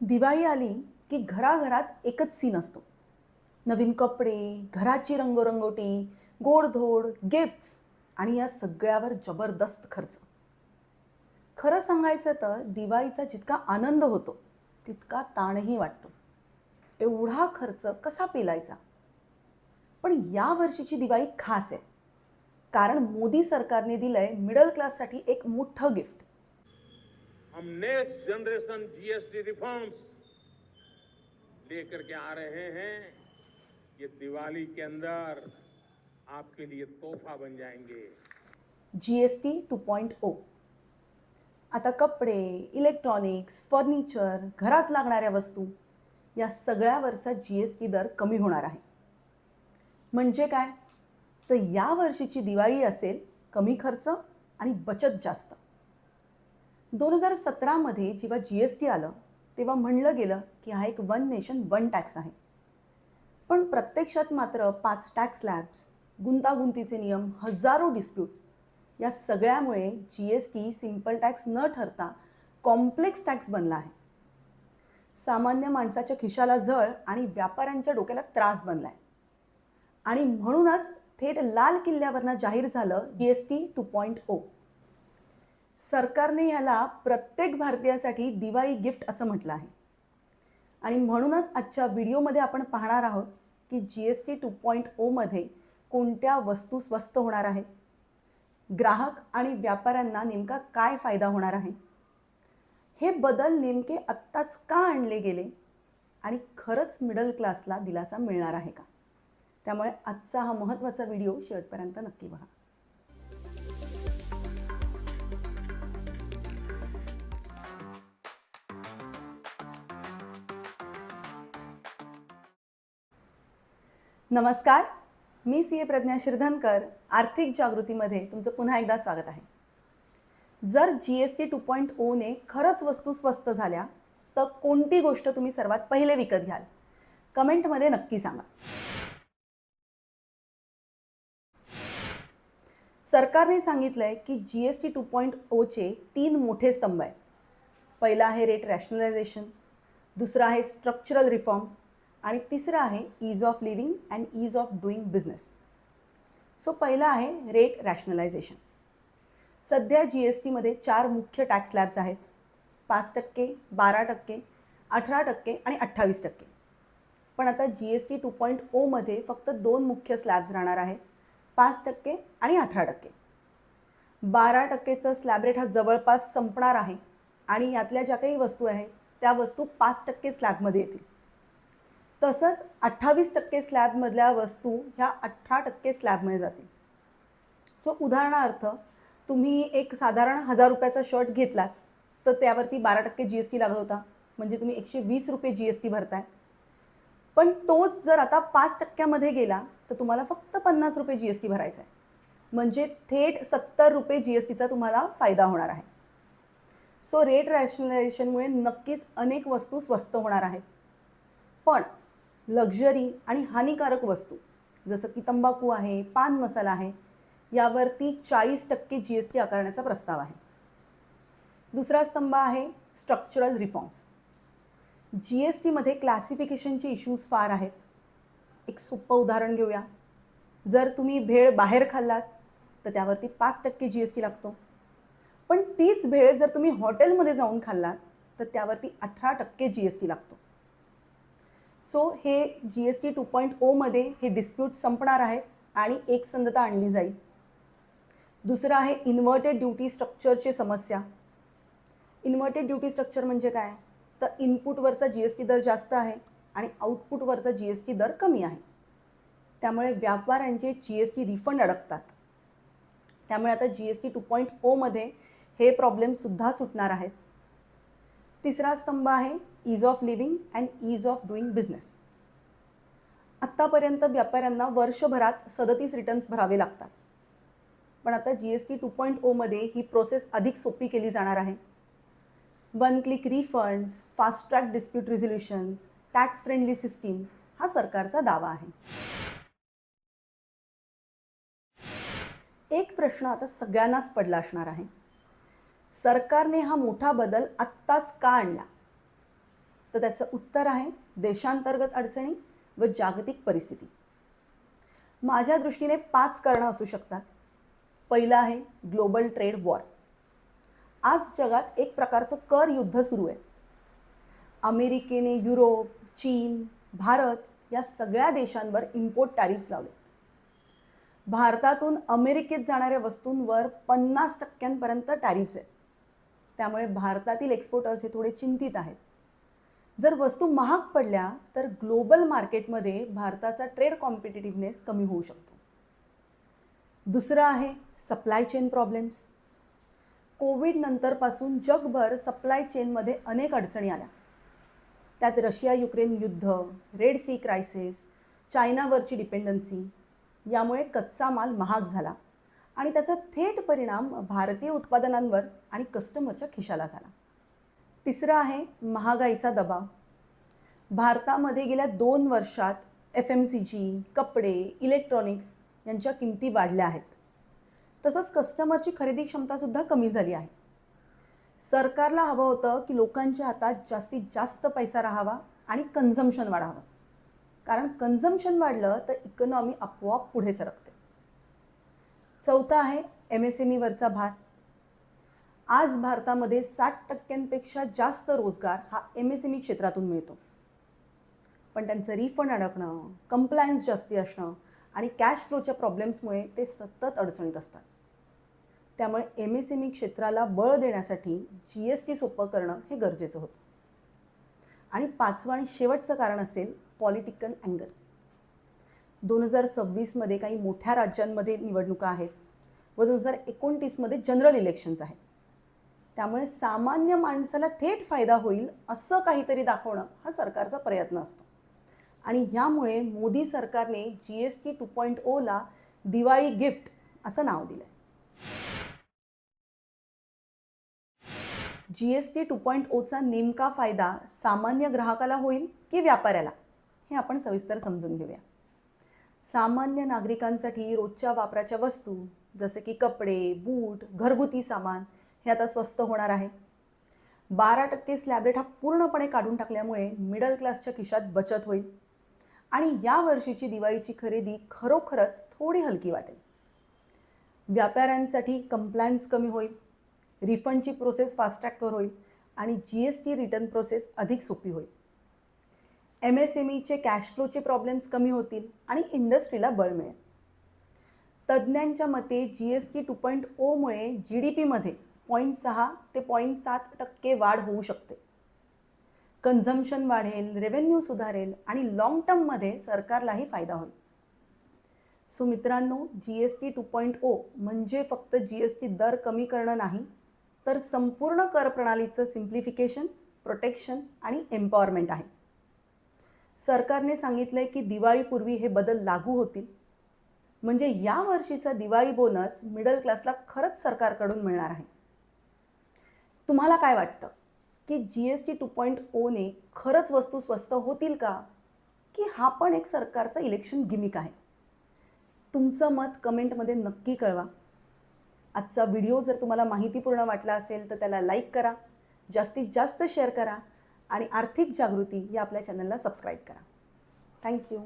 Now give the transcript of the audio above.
दिवाळी आली की घराघरात एकच सीन असतो. नवीन कपडे घराची रंगोरंगोटी गोडधोड गिफ्ट्स आणि या सगळ्यावर जबरदस्त खर्च. खरं सांगायचं तर दिवाळीचा जितका आनंद होतो तितका ताणही वाटतो. एवढा खर्च कसा पेलायचा? पण या वर्षीची दिवाळी खास आहे. कारण मोदी सरकारने दिलंय मिडल क्लाससाठी एक मोठं गिफ्ट हम नेक्स्ट जनरेशन जीएसटी रिफॉर्म्स लेकर के आ रहे हैं। ये दिवाली के अंदर आपके लिए तोहफा बन जाएंगे। G S T two point O आता कपडे इलेक्ट्रॉनिक्स फर्निचर घरात लागणाऱ्या वस्तू या सगळ्यावरचा जी एस टी दर कमी होणार आहे. म्हणजे काय? तर या वर्षीची दिवाळी असेल कमी खर्च आणि बचत जास्त. दोन हजार सतरामध्ये जेव्हा जी एस टी आलं तेव्हा म्हणलं गेलं की हा एक वन नेशन वन टॅक्स आहे. पण प्रत्यक्षात मात्र पाच टॅक्स लॅब्स गुंतागुंतीचे नियम हजारो डिस्प्यूट्स या सगळ्यामुळे G S T simple tax न ठरता कॉम्प्लेक्स टॅक्स बनला आहे. सामान्य माणसाच्या खिशाला झळ आणि व्यापाऱ्यांच्या डोक्याला त्रास बनला आहे आणि म्हणूनच थेट लाल किल्ल्यावरनं जाहीर झालं G S T two point O सरकारने याला प्रत्येक भारतीयासाठी दिवाळी गिफ्ट असं म्हटलं आहे. आणि म्हणूनच आजच्या व्हिडिओमध्ये आपण पाहणार आहोत की G S T two point ओमध्ये कोणत्या वस्तू स्वस्त होणार आहेत? ग्राहक आणि व्यापाऱ्यांना नेमका काय फायदा होणार आहे? हे बदल नेमके आत्ताच का आणले गेले? आणि खरंच मिडल क्लासला दिलासा मिळणार आहे का? त्यामुळे आजचा हा महत्त्वाचा व्हिडिओ शेवटपर्यंत नक्की पहा नमस्कार. मी सी ए प्रज्ञा शिरधनकर आर्थिक जागृतीमध्ये तुमचं पुन्हा एकदा स्वागत आहे. जर G S T two point one खरंच वस्तू स्वस्त झाल्या तर कोणती गोष्ट तुम्ही सर्वात पहिले विकत घ्याल? कमेंटमध्ये नक्की सांगा. सरकारने सांगितलंय की G S T two point ओचे तीन मोठे स्तंभ आहेत. पहिला आहे रेट रॅशनलायझेशन दुसरा आहे स्ट्रक्चरल रिफॉर्म्स आणि तिसरं आहे ease of living and ease of doing business so पहिला आहे रेट रॅशनलायझेशन सध्या जी एस टीमध्ये चार मुख्य टॅक्स स्लॅब्स आहेत. पाच टक्के बारा टक्के अठरा टक्के आणि अठ्ठावीस टक्के. पण आता G S T two point ओमध्ये फक्त दोन मुख्य स्लॅब्स राहणार आहेत. पाच टक्के आणि अठरा टक्के. बारा टक्केचं स्लॅब रेट हा जवळपास संपणार आहे. आणि यातल्या ज्या काही वस्तू आहेत त्या वस्तू पाच टक्के स्लॅबमध्ये येतील. तसंच अठ्ठावीस टक्के स्लॅबमधल्या वस्तू ह्या अठरा टक्के स्लॅबमध्ये जातील. सो उदाहरणार्थ तुम्ही एक साधारण हजार रुपयाचा शर्ट घेतलात तर त्यावरती बारा टक्के जी एस टी लागत होता. म्हणजे तुम्ही एकशे वीस रुपये जी एस टी भरताय. पण तोच जर आता पाच टक्क्यामध्ये गेला तर तुम्हाला फक्त पन्नास रुपये जी एस टी भरायचा आहे म्हणजे थेट सत्तर रुपये जी एस टीचा तुम्हाला फायदा होणार आहे. सो रेट रॅशनलायझेशनमुळे नक्कीच अनेक वस्तू स्वस्त होणार आहेत. पण लक्झरी आणि हानिकारक वस्तू जसं की तंबाखू आहे पान मसाला आहे यावरती चाळीस टक्के जी एस टी आकारण्याचा प्रस्ताव आहे. दुसरा स्तंभ आहे स्ट्रक्चरल रिफॉर्म्स जी एस टीमध्ये क्लासिफिकेशनचे इश्यूज फार आहेत. एक सोपं उदाहरण घेऊया. जर तुम्ही भेळ बाहेर खाल्लात तर त्यावरती पाच टक्के जी एस टी लागतो. पण तीच भेळ जर तुम्ही हॉटेलमध्ये जाऊन खाल्लात तर त्यावरती अठरा टक्के जी एस टी लागतो. सो हे G S T two point ओमध्ये हे डिस्प्यूट संपणार आहेत आणि एकसंधता आणली जाईल. दुसरं आहे इन्व्हर्टेड ड्युटी स्ट्रक्चरची समस्या. इन्व्हर्टेड ड्युटी स्ट्रक्चर म्हणजे काय? तर इनपुटवरचा जी एस टी दर जास्त आहे आणि आउटपुटवरचा जी एस टी दर कमी आहे. त्यामुळे व्यापाऱ्यांचे जी एस टी रिफंड अडकतात. त्यामुळे आता G S T two point ओमध्ये हे प्रॉब्लेमसुद्धा सुटणार आहेत. तिसरा स्तंभ आहे ease of living and ease of doing business आत्तापर्यंत व्यापाऱ्यांना वर्षभरात सदतीस रिटर्न्स भरावे लागतात. पण आता G S T two point ओमध्ये ही प्रोसेस अधिक सोपी केली जाणार आहे. One click refunds fast track dispute resolutions tax friendly systems हा सरकारचा दावा आहे. एक प्रश्न आता सगळ्यांनाच पडला असणार आहे. सरकारने हा मोठा बदल आत्ताच का आणला? तर त्याचं उत्तर आहे देशांतर्गत अडचणी व जागतिक परिस्थिती. माझ्या दृष्टीने पाच कारणं असू शकतात. पहिलं आहे ग्लोबल ट्रेड वॉर. आज जगात एक प्रकारचं कर युद्ध सुरू आहे. अमेरिकेने युरोप चीन भारत या सगळ्या देशांवर इम्पोर्ट टॅरिफ्स लावले. भारतातून अमेरिकेत जाणाऱ्या वस्तूंवर पन्नास टक्क्यांपर्यंत टॅरिफ्स आहेत. त्यामुळे भारतातील एक्सपोर्टर्स हे थोडे चिंतित आहेत. जर वस्तू महाग पडल्या तर ग्लोबल मार्केटमध्ये भारताचा ट्रेड कॉम्पिटेटिव्हनेस कमी होऊ शकतो. दुसरं आहे सप्लाय चेन प्रॉब्लेम्स कोविड नंतरपासून जगभर सप्लाय चेनमध्ये अनेक अडचणी आल्या. त्यात रशिया युक्रेन युद्ध रेड सी क्रायसिस चायनावरची डिपेंडन्सी यामुळे कच्चा माल महाग झाला. आणि त्याचा थेट परिणाम भारतीय उत्पादनांवर आणि कस्टमरच्या खिशाला झाला. तिसरं आहे महागाईचा दबाव. भारतामध्ये गेल्या दोन वर्षात एफ एम सी जी कपडे इलेक्ट्रॉनिक्स यांच्या किमती वाढल्या आहेत. तसंच कस्टमरची खरेदी क्षमतासुद्धा कमी झाली आहे. सरकारला हवं होतं की लोकांच्या हातात जास्तीत जास्त पैसा राहावा आणि कन्झम्शन वाढावं. कारण कन्झम्शन वाढलं तर इकॉनॉमी आपोआप पुढे सरकतं. चौथा आहे एम एस एम ईवरचा भार. आज भारतामध्ये साठ टक्क्यांपेक्षा जास्त रोजगार हा एम एस एम ई क्षेत्रातून मिळतो. पण त्यांचं रिफंड अडकणं कंप्लायन्स जास्ती असणं आणि कॅश फ्लोच्या प्रॉब्लेम्समुळे ते सतत अडचणीत असतात. त्यामुळे एम एस एम ई क्षेत्राला बळ देण्यासाठी जी एस टी सोपं करणं हे गरजेचं होतं. आणि पाचवं आणि शेवटचं कारण असेल पॉलिटिकल अँगल दोन हजार सव्वीसमध्ये काही मोठ्या राज्यांमध्ये निवडणुका आहेत व दोन हजार एकोणतीसमध्ये जनरल इलेक्शन्स आहेत. त्यामुळे सामान्य माणसाला थेट फायदा होईल असं काहीतरी दाखवणं हा सरकारचा प्रयत्न असतो. आणि ह्यामुळे मोदी सरकारने G S T two point ओला दिवाळी गिफ्ट असं नाव दिलं आहे G S T two point Ocha नेमका फायदा सामान्य ग्राहकाला होईल की व्यापाऱ्याला? हे आपण सविस्तर समजून घेऊया. सामान्य नागरिकांसाठी रोजच्या वापराच्या वस्तू जसे की कपडे बूट घरगुती सामान हे आता स्वस्त होणार आहे. बारा टक्के स्लॅब रेट हा पूर्णपणे काढून टाकल्यामुळे मिडल क्लासच्या खिशात बचत होईल. आणि या वर्षीची दिवाळीची खरेदी खरोखरच थोडी हलकी वाटेल. व्यापाऱ्यांसाठी कंप्लायन्स कमी होईल. रिफंडची प्रोसेस फास्ट्रॅक्टवर होईल. आणि G S T return process अधिक सोपी होईल. एम एस एम ईचे कॅश फ्लोचे प्रॉब्लेम्स कमी होतील आणि इंडस्ट्रीला बळ मिळेल. तज्ज्ञांच्या मते G S T two point ओमुळे G D पीमध्ये पॉईंट सहा ते पॉईंट सात टक्के वाढ होऊ शकते. कन्झम्शन वाढेल रेव्हेन्यू सुधारेल आणि लाँग टर्ममध्ये सरकारलाही फायदा होईल. सो मित्रांनो G S T two point O oh म्हणजे फक्त जी एस टी दर कमी करणं नाही तर संपूर्ण कर प्रणालीचं सिम्प्लिफिकेशन प्रोटेक्शन आणि एम्पॉवरमेंट आहे. सरकारने सांगितलं आहे की दिवाळीपूर्वी हे बदल लागू होतील. म्हणजे या वर्षीचा दिवाळी बोनस मिडल क्लासला खरंच सरकारकडून मिळणार आहे. तुम्हाला काय वाटतं? की G S T two point one खरंच वस्तू स्वस्त होतील का? की हा पण एक सरकारचा इलेक्शन गिमिक आहे? तुमचं मत कमेंटमध्ये नक्की कळवा. आजचा व्हिडिओ जर तुम्हाला माहितीपूर्ण वाटला असेल तर त्याला लाईक करा. जास्तीत जास्त शेअर करा. आणि आर्थिक जागृती या आपल्या चॅनलला सबस्क्राईब करा. थँक्यू